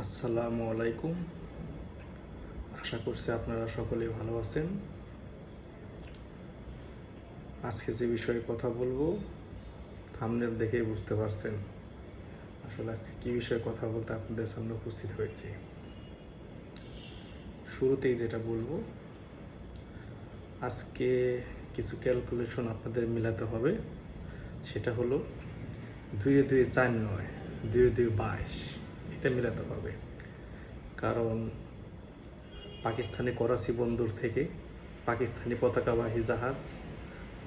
আসসালামু আলাইকুম। আশা করছি আপনারা সকলেই ভালো আছেন। আজকে যে বিষয়ে কথা বলব থামনেল দেখেই বুঝতে পারছেন। আসলে আজকে কী বিষয়ে কথা বলতে আপনাদের সামনে উপস্থিত হয়েছে। শুরুতেই যেটা বলব, আজকে কিছু ক্যালকুলেশন আপনাদের মিলাতে হবে। সেটা হলো দুয়ে দুয়ে চার নয় দুয়ে দুই বাইশ। এটা মিলাতে হবে কারণ পাকিস্তানি করাচি বন্দর থেকে পাকিস্তানি পতাকাবাহী জাহাজ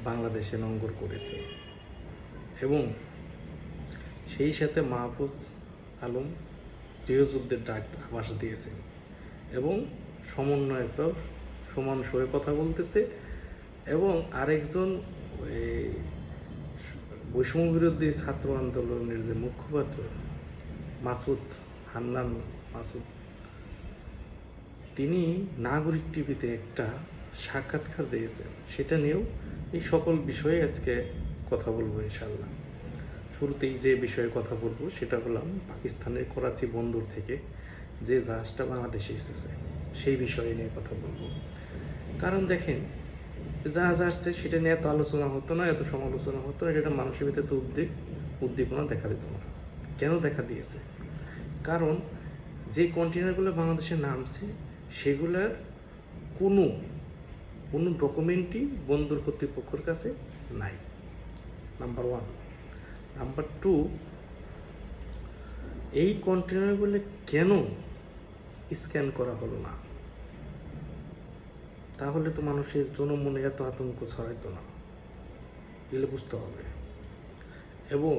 বাংলাদেশে নঙ্গর করেছে। এবং সেই সাথে মাহফুজ আলম গৃহযুদ্ধের ডাক আভাস দিয়েছেন এবং সমন্বয়করাও সমান সুরে কথা বলতেছে এবং আরেকজন বৈষম্য বিরোধী ছাত্র আন্দোলনের যে মুখপাত্র মাসুদ হান্নান মাসুদ। তিনি নাগরিক টিভিতে একটা সাক্ষাৎকার দিয়েছেন। সেটা নিয়েও এই সকল বিষয়ে আজকে কথা বলব ইনশাল্লাহ শুরুতেই যে বিষয়ে কথা বলব সেটা হলাম পাকিস্তানের করাচি বন্দর থেকে যে জাহাজটা বাংলাদেশে এসেছে, সেই বিষয়ে নিয়ে কথা বলব। কারণ দেখেন, জাহাজ আসছে, সেটা নিয়ে এত আলোচনা হতো না, এত সমালোচনা হতো না এটা মানুষের ভিতরে উদ্বেগ, উদ্দীপনা দেখা দিত না। কেন দেখা দিয়েছে? কারণ যে কন্টেনারগুলো বাংলাদেশে নামছে, সেগুলোর কোনো কোনো ডকুমেন্টই বন্দর কর্তৃপক্ষের কাছে নাই। নাম্বার ওয়ান নাম্বার টু এই কন্টেনারগুলো কেন স্ক্যান করা হলো না? তাহলে তো মানুষের জনমনে এত আতঙ্ক ছড়াইতো না। এগুলো বুঝতে হবে। এবং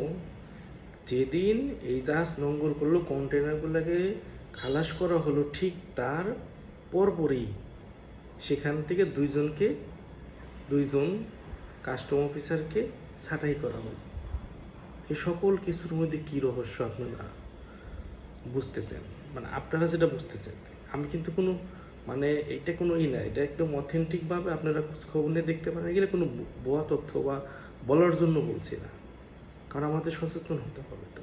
যেদিন এই জাহাজ নোঙ্গর করল কন্টেনারগুলোকে খালাস করা হলো ঠিক তার পরপরই। সেখান থেকে দুইজনকে, দুইজন কাস্টম অফিসারকে ছাঁটাই করা হলো। এই সকল কিছুর মধ্যে কী রহস্য আপনারা বুঝতেছেন? মানে আপনারা যেটা বুঝতেছেন, আমি কিন্তু কোনো মানে এটা কোনো ই না, এটা একদম অথেন্টিকভাবে আপনারা খবর নিয়ে দেখতে পারেন, এগুলো কোনো ভুয়া তথ্য বা বলার জন্য বলছি না। কারণ আমাদের সচেতন হতে হবে তো।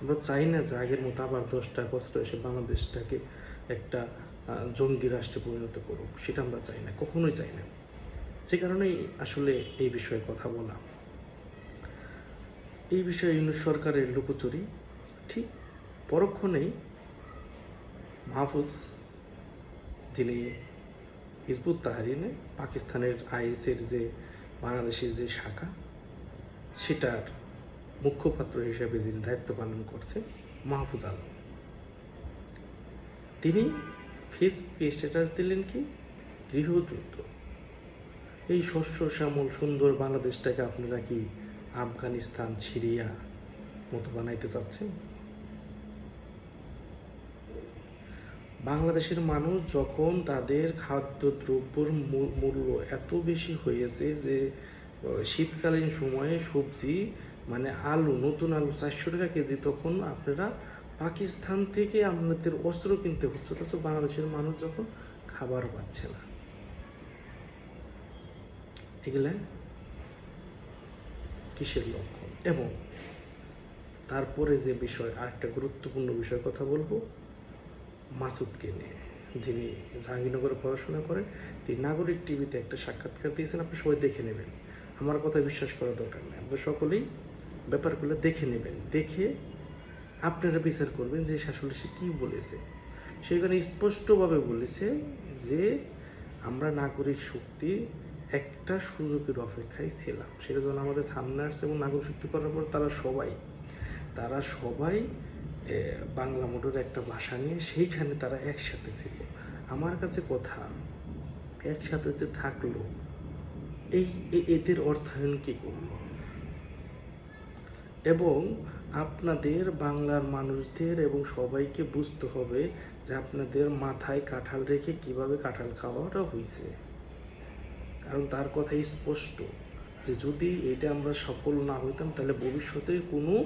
আমরা চাই না যে আগের মতো আবার দশটা কষ্ট এসে বাংলাদেশটাকে একটা জঙ্গি রাষ্ট্রে পরিণত করুক, সেটা আমরা চাই না, কখনোই চাই না। যে কারণেই আসলে এই বিষয়ে কথা বলা। এই বিষয়ে ইউনিট সরকারের লুকোচুরি, ঠিক পরক্ষণেই মাহফুজ যিনি হিজবুত তাহারিনে পাকিস্তানের আইএসের যে, বাংলাদেশের যে শাখা সেটার মুখপাত্র হিসেবে যিনি দায়িত্ব পালন করছেন মাহফুজ আলম। তিনি ফেসবুকে স্ট্যাটাস দিলেন কি? গৃহযুদ্ধ। এই শস্য শ্যামল সুন্দর বাংলাদেশটাকে আপনারা কি আফগানিস্তান সিরিয়া মতো বানাইতে চাচ্ছেন? বাংলাদেশের মানুষ যখন তাদের খাদ্যদ্রব্যর মূল্য এত বেশি হয়েছে যে শীতকালীন সময়ে সবজি মানে আলু, নতুন আলু চারশো টাকা কেজি, তখন আপনারা পাকিস্তান থেকে আপনাদের অস্ত্র কিনতে হচ্ছে। অথচ বাংলাদেশের মানুষ যখন খাবার পাচ্ছে না। এগুলা কিসের লক্ষণ? এবং তারপরে যে বিষয়, আরেকটা গুরুত্বপূর্ণ বিষয় কথা বলব, মাসুদকে নিয়ে। যিনি জাহাঙ্গীরনগরে পড়াশোনা করেন, তিনি নাগরিক টিভিতে একটা সাক্ষাৎকার দিয়েছেন, আপনি সবাই দেখে নেবেন। আমার কথা বিশ্বাস করার দরকার নেই। আপনারা সকলেই ব্যাপারগুলো দেখে নেবেন। দেখে আপনারা বিচার করবেন যে আসলে সে কী বলেছে। সেখানে স্পষ্টভাবে বলেছে যে আমরা নাগরিক শক্তি একটা সুযোগের অপেক্ষায় ছিলাম। সেটা যখন আমাদের সামনে আসছে এবং নাগরিক শক্তি করার পর তারা সবাই তারা সবাই বাংলা মোটর একটা ভাষা নিয়ে সেইখানে তারা একসাথে ছিল। আমার কাছে কথা একসাথে যে থাকল এই এদের অর্থায়ন কি করল এবং আপনাদের বাংলার মানুষদের এবং সবাইকে বুঝতে হবে যে আপনাদের মাথায় কাঁঠাল রেখে কীভাবে কাঁঠাল খাওয়াটা হয়েছে কারণ তার কথাই স্পষ্ট যে যদি এটা আমরা সফল না হইতাম, তাহলে ভবিষ্যতে কোনো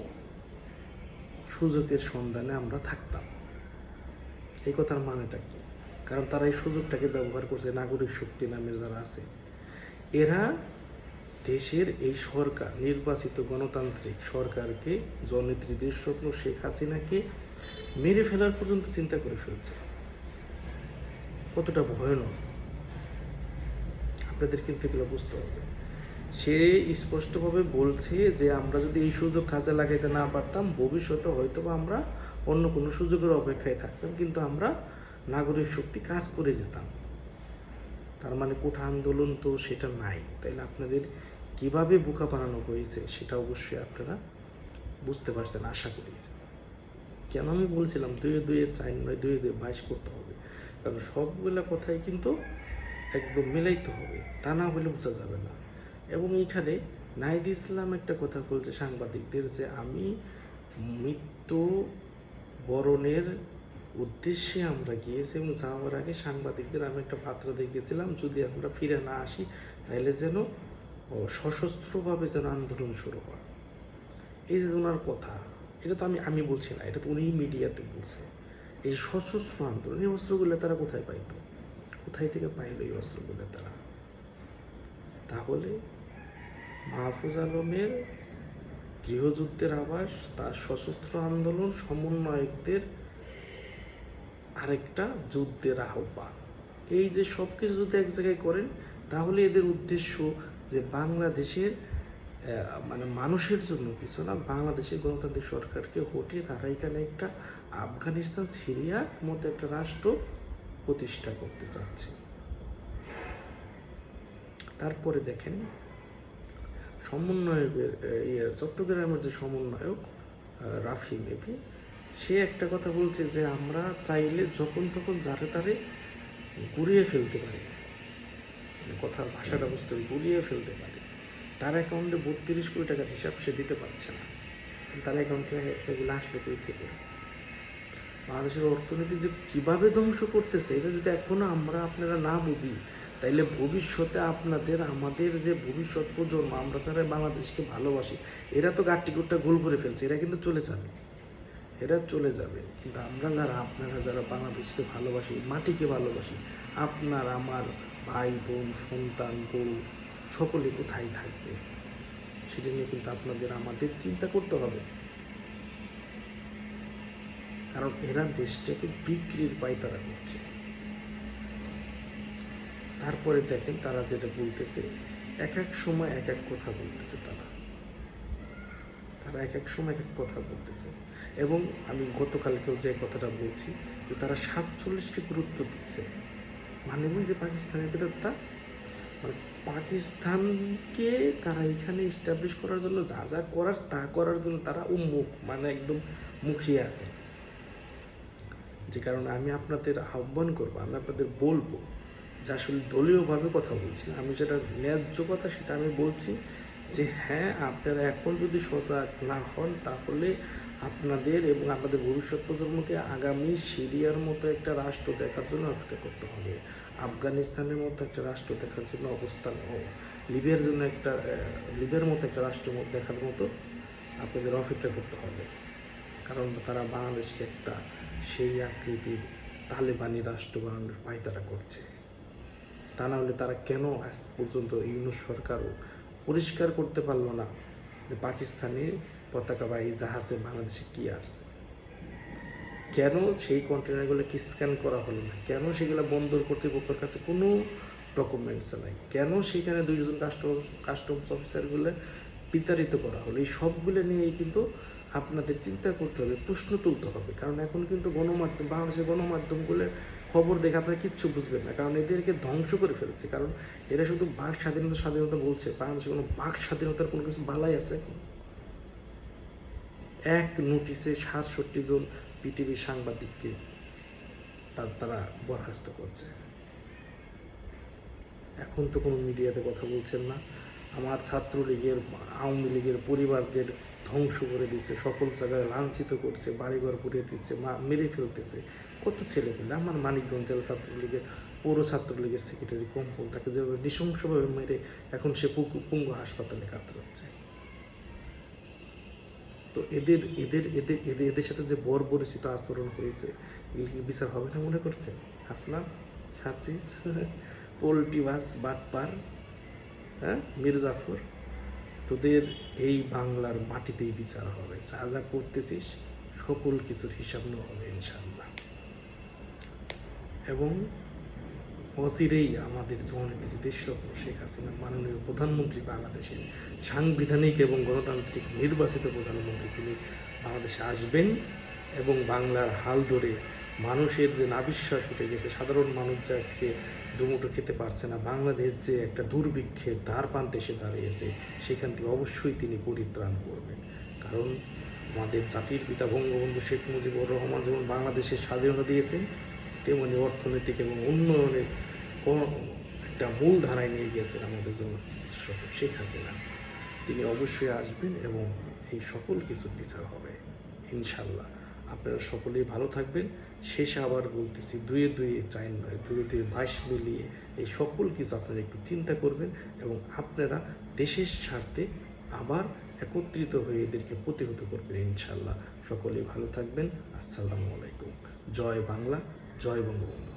সুযোগের সন্ধানে আমরা থাকতাম। এই কথার মানেটা কি? কারণ তারা এই সুযোগটাকে ব্যবহার করছে, নাগরিক শক্তি নামের যারা আছে। এরা দেশের এই সরকার, নির্বাচিত গণতান্ত্রিক সরকারকে জননেত্রী দেশরত্ন শেখ হাসিনাকে মেরে ফেলার পর্যন্ত চিন্তা করে ফেলছে। কতটা ভয়ানক। আপনাদের কিন্তু এগুলো বুঝতে হবে। সে স্পষ্টভাবে বলছে যে আমরা যদি এই সুযোগ কাজে লাগাইতে না পারতাম, ভবিষ্যতে হয়তো বা আমরা অন্য কোনো সুযোগের অপেক্ষায় থাকতাম, কিন্তু আমরা নাগরিক শক্তি কাজ করে যেতাম। তার মানে কোঠা আন্দোলন তো সেটা নাই। তাইলে আপনাদের কীভাবে বোকা বানানো হয়েছে সেটা অবশ্যই আপনারা বুঝতে পারছেন, আশা করি। কেন আমি বলছিলাম দুয়ে দুয়ে চার নয়, দুয়ে দুয়ে বাইশ করতে হবে? কারণ সবগুলা কথাই কিন্তু একদম মিলাইতে হবে, তা না হলে বোঝা যাবে না। এবং এইখানে নাহিদ ইসলাম একটা কথা বলছে সাংবাদিকদের যে আমি মৃত্যু বরণের উদ্দেশ্যে আমরা গিয়েছি এবং যাওয়ার আগে সাংবাদিকদের আমি একটা পাত্র দিয়ে গেছিলাম যদি আমরা ফিরে না আসি, তাহলে যেন সশস্ত্রভাবে যেন আন্দোলন শুরু হয়। এই যে ওনার কথা, এটা তো আমি আমি বলছি না, এটা তো উনি মিডিয়াতে বলছে। এই সশস্ত্র আন্দোলন, এই অস্ত্রগুলো তারা কোথায় পাইতো? কোথায় থেকে পাইল এই অস্ত্রগুলো তারা? তাহলে মাহফুজ আলমের গৃহযুদ্ধের আবাস তার সশস্ত্র আন্দোলন, সমন্বয়কদের আরেকটা যুদ্ধের আহ্বান। এই যে সব কিছু যদি এক জায়গায় করেন, তাহলে এদের উদ্দেশ্য যে বাংলাদেশের মানে মানুষের জন্য কিছু না, বাংলাদেশের গণতান্ত্রিক সরকারকে হটিয়ে তারা এখানে একটা আফগানিস্তান, সিরিয়ার মতো একটা রাষ্ট্র প্রতিষ্ঠা করতে চাচ্ছে। তারপরে দেখেন, সমন্বয়কের ইয়ে চট্টগ্রামের যে সমন্বয়ক রাফি মেবি সে একটা কথা বলছে যে আমরা চাইলে যখন তখন যারে তারে গুড়িয়ে ফেলতে পারি। মানে কথার ভাষাটা বুঝতে গুড়িয়ে ফেলতে পারি। তার অ্যাকাউন্টে বত্রিশ কোটি টাকার হিসাব সে দিতে পারছে না। তার অ্যাকাউন্টে এগুলো আসলো কই থেকে? বাংলাদেশের অর্থনীতি যে কীভাবে ধ্বংস করতেছে, এটা যদি এখনও আমরা আপনারা না বুঝি, তাইলে ভবিষ্যতে আপনাদের, আমাদের যে ভবিষ্যৎ প্রজন্ম, আমরা যারা বাংলাদেশকে ভালোবাসি, এরা তো গাট্টিকুটটা গোল করে ফেলছে, এরা কিন্তু চলে যাবে। এরা চলে যাবে। কিন্তু আমরা যারা, আপনারা যারা বাংলাদেশকে ভালোবাসি, মাটিকে ভালোবাসি, আপনার, আমার ভাই, বোন, সন্তান, বউ, সকলে কোথায় থাকবে? সেটা নিয়ে কিন্তু আপনাদের, আমাদের চিন্তা করতে হবে। কারণ এরা দেশটাকে বিক্রির পায়তারা করছে। তারপরে দেখেন তারা যেটা বলতেছে, এক এক সময় এক এক কথা বলতেছে তারা। তারা এক এক সময় এক এক কথা বলতেছে। এবং আমি গতকালকেও যে কথাটা বলছি, যে তারা সাতচল্লিশকে গুরুত্ব দিচ্ছে। মানে ওই যে পাকিস্তানের বিরোধটা মানে পাকিস্তানকে তারা এখানে ইস্টাবলিশ করার জন্য, যা যা করার তা করার জন্য তারা উন্মুখ মানে একদম মুখিয়ে আছে। যে কারণে আমি আপনাদের আহ্বান করব, আমি আপনাদের বলব যে আসলে দলীয়ভাবে কথা বলছি। আমি যেটা ন্যায্য কথা সেটা আমি বলছি যে হ্যাঁ আপনারা এখন যদি সজাগ না হন, তাহলে আপনাদের এবং আপনাদের ভবিষ্যৎ প্রজন্মকে আগামী সিরিয়ার মতো একটা রাষ্ট্র দেখার জন্য অপেক্ষা করতে হবে। আফগানিস্তানের মতো একটা রাষ্ট্র দেখার জন্য অবস্থান লিবিয়ার জন্য একটা লিবিয়ার মতো একটা রাষ্ট্র দেখার মতো আপনাদের অপেক্ষা করতে হবে। কারণ তারা বাংলাদেশকে একটা সেই আকৃতির তালেবানি রাষ্ট্র বানানোর পায়তারা করছে। তা না হলে তারা কেন আজ পর্যন্ত ইউনুস সরকারও পরিষ্কার করতে পারল না যে পাকিস্তানি পতাকাবাহী জাহাজে বাংলাদেশে কি আসছে। কেন সেই কন্টেনারগুলোকে স্ক্যান করা হলো না? কেন সেগুলো বন্দর কর্তৃপক্ষের কাছে কোনো ডকুমেন্টস নাই? কেন সেখানে দুইজন কাস্টমস কাস্টমস অফিসারগুলো বিতাড়িত করা হলো? এই সবগুলো নিয়েই কিন্তু আপনাদের চিন্তা করতে হবে, প্রশ্ন তুলতে হবে। কারণ এখন কিন্তু গণমাধ্যম বাংলাদেশের গণমাধ্যমগুলো খবর দেখে আপনারা কিচ্ছু বুঝবেন না। কারণ এদেরকে ধ্বংস করে ফেলছে। কারণ এরা শুধু বাক স্বাধীনতা স্বাধীনতা বলছে। বাংলাদেশে কোনো বাক স্বাধীনতার কোনো কিছু বালাই আছে এখন? এক নোটিশে সাতষট্টি জন পৃথিবীর সাংবাদিককে তার, তারা বরখাস্ত করছে। এখন তো কোনো মিডিয়াতে কথা বলছেন না। আমার ছাত্রলীগের, আওয়ামী লীগের পরিবারদের ধ্বংস করে দিচ্ছে সকল জায়গায় লাঞ্ছিত করছে, বাড়িঘর পুড়িয়ে দিচ্ছে, মা মেরে ফেলতেছে। কত ছেলে পেলে আমার মানিকগঞ্জ জেলা ছাত্রলীগের, পৌর ছাত্রলীগের সেক্রেটারি কম্পল তাকে যেভাবে নৃশংসভাবে মেরে এখন সে পুঙ্গ হাসপাতালে কাতরাচ্ছে। তো এদের এদের এদের এদের এদের সাথে যে বর পরিচিত আচরণ হয়েছে, এগুলো বিচার হবে না মনে করছে হাসনাম সার্চিস পোল্ট্রি বাস বাটপার হ্যাঁ? মির্জাফর, তোদের এই বাংলার মাটিতেই বিচার হবে। যা যা করতেছিস, সকল কিছুর হিসাব নেওয়া হবে ইনশাল্লাহ এবং অচিরেই আমাদের জননেত্রী দেশরত্ন শেখ হাসিনা মাননীয় প্রধানমন্ত্রী বাংলাদেশের সাংবিধানিক এবং গণতান্ত্রিক নির্বাচিত প্রধানমন্ত্রী তিনি বাংলাদেশে আসবেন এবং বাংলার হাল ধরে মানুষের যে নাবিশ্বাস উঠে গেছে, সাধারণ মানুষ যে আজকে দুমুটো খেতে পারছে না। বাংলাদেশ যে একটা দুর্ভিক্ষের দ্বার প্রান্তে এসে দাঁড়িয়েছে, সেখান থেকে অবশ্যই তিনি পরিত্রাণ করবেন। কারণ আমাদের জাতির পিতা বঙ্গবন্ধু শেখ মুজিবুর রহমান যেমন বাংলাদেশের স্বাধীনতা দিয়েছেন, তেমনি অর্থনৈতিক এবং উন্নয়নের একটা মূল ধারায় নিয়ে গিয়েছেন আমাদের জন্য শেখ হাসিনা। তিনি অবশ্যই আসবেন এবং এই সকল কিছুর বিচার হবে ইনশাল্লাহ আপনারা সকলেই ভালো থাকবেন। শেষে আবার বলতেছি, দুয়ে দুয়ে চাইন নয়, দুয়ে দুয়ে বাইশ মিলিয়ে এই সকল কিছু আপনারা একটু চিন্তা করবেন এবং আপনারা দেশের স্বার্থে আবার একত্রিত হয়ে এদেরকে প্রতিহত করবেন ইনশাল্লাহ সকলেই ভালো থাকবেন। আসসালামু আলাইকুম। জয় বাংলা, জয় বঙ্গবন্ধু।